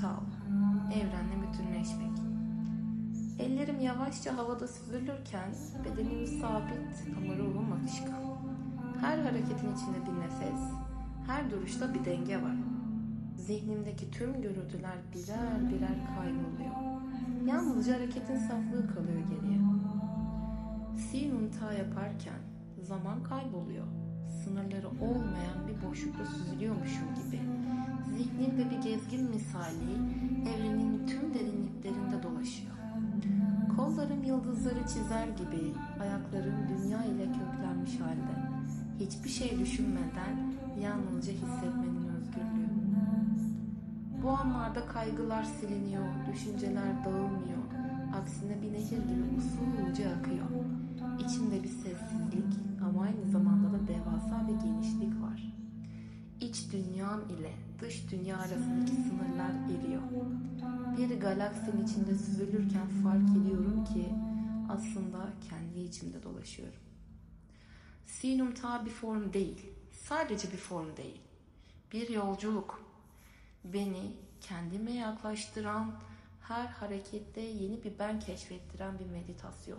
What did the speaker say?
Tao, evrenle bütünleşmek. Ellerim yavaşça havada süzülürken bedenim sabit ama ruhum akışkan. Her hareketin içinde bir nefes, her duruşta bir denge var. Zihnimdeki tüm gürültüler birer birer kayboluyor. Yalnızca hareketin saflığı kalıyor geriye. Sinun ta yaparken zaman kayboluyor. Sınırları olmayan bir boşlukta süzülüyormuşum Zihnimde bir gezgin misali evrenin tüm derinliklerinde dolaşıyor. Kollarım yıldızları çizer gibi, ayaklarım dünya ile köklenmiş halde. Hiçbir şey düşünmeden yalnızca hissetmenin özgürlüğü. Bu anlarda kaygılar siliniyor, düşünceler dağılmıyor. İç dünyam ile dış dünya arasındaki sınırlar eriyor. Bir galaksinin içinde süzülürken fark ediyorum ki aslında kendi içimde dolaşıyorum. Sinum ta bir form değil, sadece bir form değil. Bir yolculuk. Beni kendime yaklaştıran, her harekette yeni bir ben keşfettiren bir meditasyon.